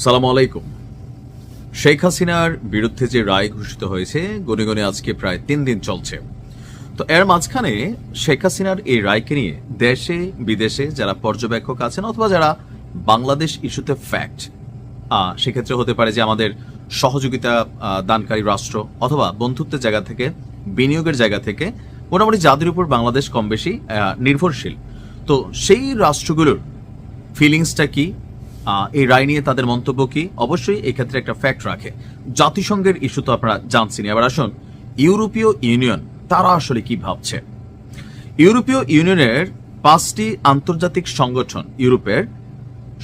সালাম আলাইকুম। শেখ হাসিনার বিরুদ্ধে যে রায় ঘোষিত হয়েছে, গনে গনে আজকে প্রায় তিন দিন চলছে। তো এর মাঝখানে শেখ হাসিনার এই রায়কে নিয়ে দেশে, বিদেশে যারা পর্যবেক্ষক আছেন অথবা যারা বাংলাদেশ ইস্যুতে ফ্যাক্ট সেক্ষেত্রে হতে পারে যে আমাদের সহযোগিতা দানকারী রাষ্ট্র অথবা বন্ধুত্বের জায়গা থেকে, বিনিয়োগের জায়গা থেকে মোটামুটি যাদের উপর বাংলাদেশ কম বেশি নির্ভরশীল। তো সেই রাষ্ট্রগুলোর ফিলিংসটা কি? এই রায় নিয়ে তাদের মন্তব্য কি? অবশ্যই এই ক্ষেত্রে একটা ফ্যাক্ট রাখে। জাতিসংঘের ইস্যু তো আপনারা জানছেন এবার আসুন, ইউরোপীয় ইউনিয়ন, তারা আসলে কি ভাবছে? ইউরোপীয় ইউনিয়নের পাঁচটি আন্তর্জাতিক সংগঠন ইউরোপের,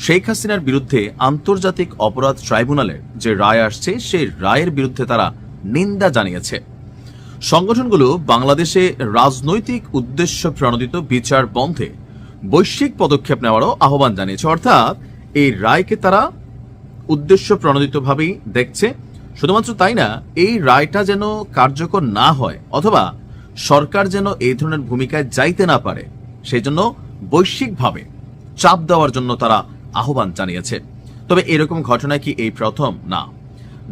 শেখ হাসিনার বিরুদ্ধে আন্তর্জাতিক অপরাধ ট্রাইব্যুনালের যে রায় আসছে, সেই রায়ের বিরুদ্ধে তারা নিন্দা জানিয়েছে। সংগঠনগুলো বাংলাদেশে রাজনৈতিক উদ্দেশ্য প্রণোদিত বিচার বন্ধে বৈশ্বিক পদক্ষেপ নেওয়ারও আহ্বান জানিয়েছে। অর্থাৎ এই রায়কে তারা উদ্দেশ্য প্রণোদিতভাবেই দেখছে। শুধুমাত্র তাই না এই রায়টা যেন কার্যকর না হয় অথবা সরকার যেন এই ধরনের ভূমিকায় যাইতে না পারে সেই জন্য বৈশ্বিকভাবে চাপ দেওয়ার জন্য তারা আহ্বান জানিয়েছে। তবে এরকম ঘটনা কি এই প্রথম? না।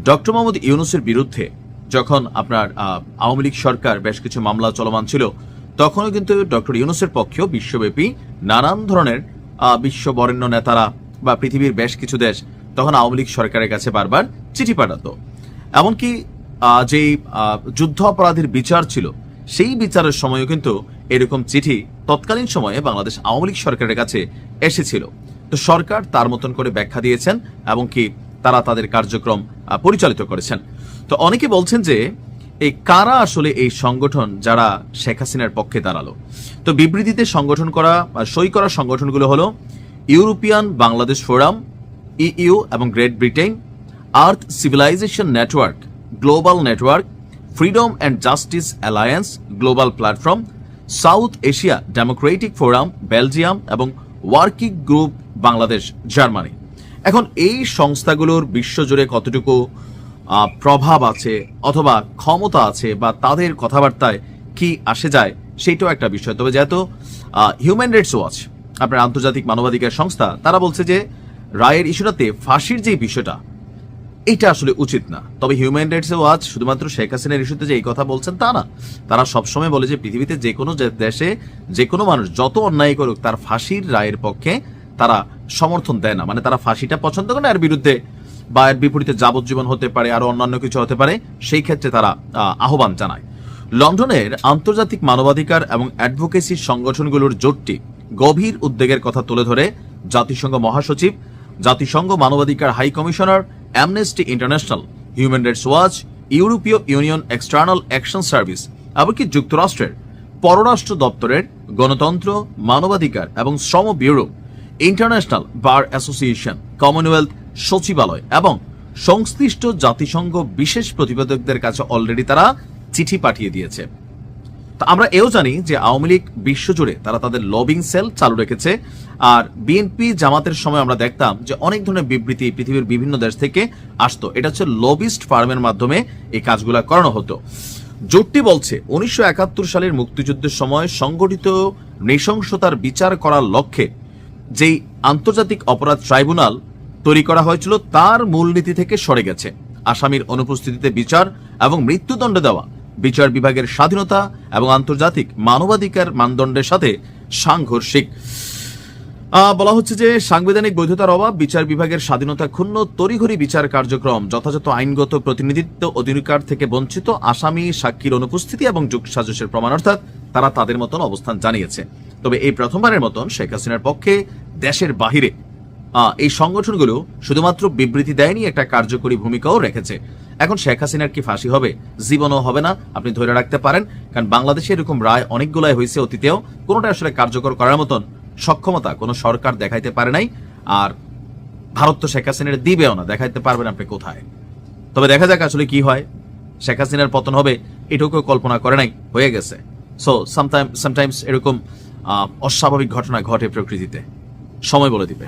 ডক্টর মোহাম্মদ ইউনুসের বিরুদ্ধে যখন আপনার আওয়ামী লীগ সরকার বেশ কিছু মামলা চলমান ছিল তখনও কিন্তু ডক্টর ইউনুসের পক্ষেও বিশ্বব্যাপী নানান ধরনের আহ, বিশ্ববরেণ্য নেতারা বা পৃথিবীর বেশ কিছু দেশ তখন আওয়ামী লীগ সরকারের কাছে বারবার চিঠি পাঠাতো। এমনকি যেই যুদ্ধ অপরাধীর বিচার ছিল, সেই বিচারের সময়ও কিন্তু এরকম চিঠি তৎকালীন সময়ে বাংলাদেশ আওয়ামী লীগ সরকারের কাছে এসেছিল। তো সরকার তার মতন করে ব্যাখ্যা দিয়েছেন এবং কি তারা তাদের কার্যক্রম পরিচালিত করেছেন। তো অনেকে বলছেন যে, এই কারা আসলে এই সংগঠন যারা শেখ হাসিনার পক্ষে দাঁড়াল? তো বিবৃতিতে সংগঠন করা সই করা সংগঠনগুলো হলো ইউরোপিয়ান বাংলাদেশ ফোরাম, ইইউ এবং Great Britain earth civilisation network, global network, freedom and justice alliance, global platform, South Asia democratic forum, Belgium এবং ওয়ার্কিং গ্রুপ বাংলাদেশ, জার্মানি। এখন এই সংস্থাগুলোর বিশ্বজুড়ে কতটুকু প্রভাব আছে অথবা ক্ষমতা আছে বা তাদের কথাবার্তায় কি আসে যায় সেইটাও একটা বিষয়। তবে যেহেতু হিউম্যান রাইটস ওয়াচ আপনার আন্তর্জাতিক মানবাধিকার সংস্থা, তারা বলছে যে রায়ের ইস্যুটাতে ফাঁসির যে বিষয়টা, এটা আসলে উচিত না। তবে হিউম্যান রাইটস ওয়াচ শুধুমাত্র শেখ হাসিনার ইস্যুতে যে এই কথা বলছেন তা না। তারা সবসময় বলে যে পৃথিবীতে যে কোনো দেশে যে কোনো মানুষ যত অন্যায় করুক, তার ফাঁসির রায়ের পক্ষে তারা সমর্থন দেয় না। মানে তারা ফাঁসিটা পছন্দ করে এর বিরুদ্ধে বা এর বিপরীতে যাবজ্জীবন হতে পারে, আরও অন্যান্য কিছু হতে পারে, সেই ক্ষেত্রে তারা আহ্বান জানায়। লন্ডনের আন্তর্জাতিক মানবাধিকার এবং অ্যাডভোকেসি সংগঠনগুলোর জোটটি গভীর উদ্বেগের কথা তুলে ধরে জাতিসংঘ মহাসচিব, জাতিসংঘ মানবাধিকার high commissioner Amnesty International Human Rights Watch ইউরোপীয় ইউনিয়ন এক্সটার্নাল অ্যাকশন সার্ভিস এমনকি যুক্তরাষ্ট্রের পররাষ্ট্র দপ্তরের গণতন্ত্র, মানবাধিকার এবং শ্রম bureau International Bar Association Commonwealth সচিবালয় এবং সংশ্লিষ্ট জাতিসংঘ বিশেষ প্রতিবেদকদের কাছে অলরেডি তারা চিঠি পাঠিয়ে দিয়েছে। তা আমরা এও জানি যে আওয়ামী লীগ বিশ্বজুড়ে তারা তাদের লবিং সেল চালু রেখেছে। আর বিএনপি জামাতের সময় আমরা দেখতাম যে অনেক ধরনের বিবৃতি পৃথিবীর বিভিন্ন দেশ থেকে আসতো। এটা হচ্ছে লবিস্ট ফার্মের মাধ্যমে এই কাজগুলো করানো হতো। জোটটি বলছে, উনিশশো একাত্তর সালের মুক্তিযুদ্ধের সময় সংগঠিত নৃশংসতার বিচার করার লক্ষ্যে যেই আন্তর্জাতিক অপরাধ ট্রাইব্যুনাল তৈরি করা হয়েছিল, তার মূলনীতি থেকে সরে গেছে। আসামির অনুপস্থিতিতে বিচার এবং মৃত্যুদণ্ড দেওয়া বিচার বিভাগের স্বাধীনতা এবং আন্তর্জাতিক মানবাধিকার মানদণ্ডের সাথে সাংঘর্ষিক। বলা হচ্ছে যে সাংবিধানিক বৈধতার অভাব, বিচার বিভাগের স্বাধীনতা ক্ষুণ্ণ, তড়িঘড়ি বিচার কার্যক্রম, যথাযথ আইনগত প্রতিনিধিত্ব অধিকার থেকে বঞ্চিত আসামি, সাক্ষীর অনুপস্থিতি এবং যুগসাজসের প্রমাণ অর্থাৎ তারা তাদের মতন অবস্থান জানিয়েছে। তবে এই প্রথমবারের মতন শেখ হাসিনার পক্ষে দেশের বাহিরে এই সংগঠনগুলো শুধুমাত্র বিবৃতি দেয়নি, একটা কার্যকরী ভূমিকাও রেখেছে। এখন শেখ হাসিনার কি ফাঁসি হবে? জীবনও হবে না, আপনি ধরে রাখতে পারেন, কারণ বাংলাদেশে এরকম রায় অনেকগুলাই হয়েছে অতীতেও, কোনোটা আসলে কার্যকর করার মতন সক্ষমতা কোনো সরকার দেখাইতে পারে নাই, আর ভারত তো শেখ হাসিনার দিবেও না, দেখাইতে পারবেন আপনি কোথায়। তবে দেখা যাক আসলে কি হয়, শেখ হাসিনার পতন হবে এটুকু কেউ কল্পনা করে নাই, হয়ে গেছে। সো সামটাইম সামটাইমস এরকম অস্বাভাবিক ঘটনা ঘটে প্রকৃতিতে। সময় বলে দিবে।